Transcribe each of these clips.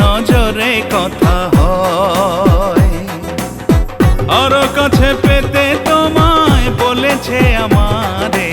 নজরে কথা হয়। আরও কাছে পেতে তোমায় বলেছে আমারে।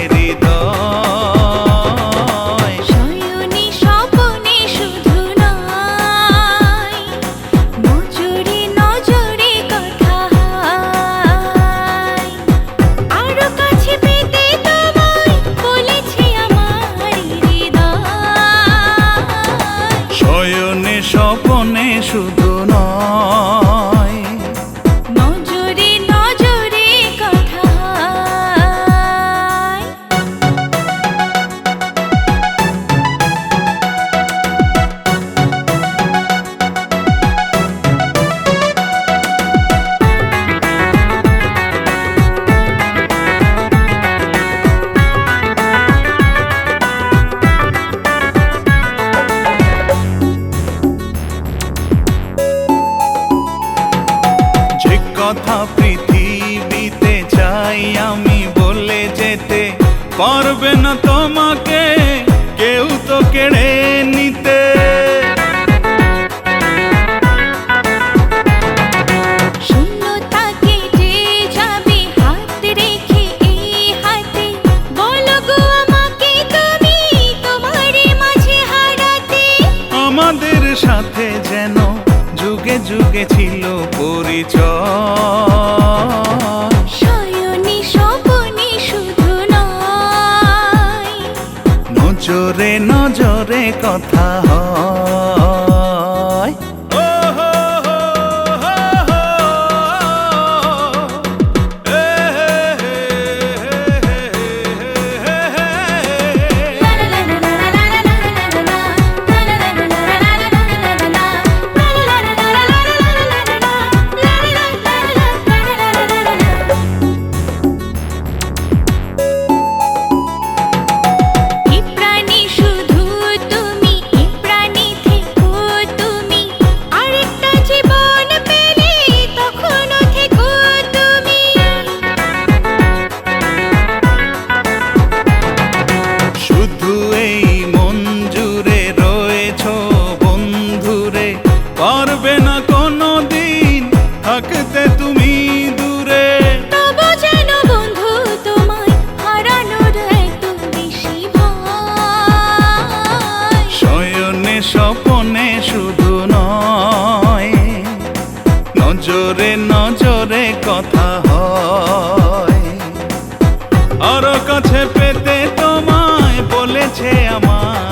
কথা পৃথিবীতে চাই আমি বলে যেতে পারবে না তোমাকে কেউ তো কেড়ে নিতে। আমাদের সাথে যেন যুগে যুগে ছিল পরিচয়। কথা হয়। নজরে নজরে কথা হয়। আর কাছে পেতে তোমায় বলেছে আমার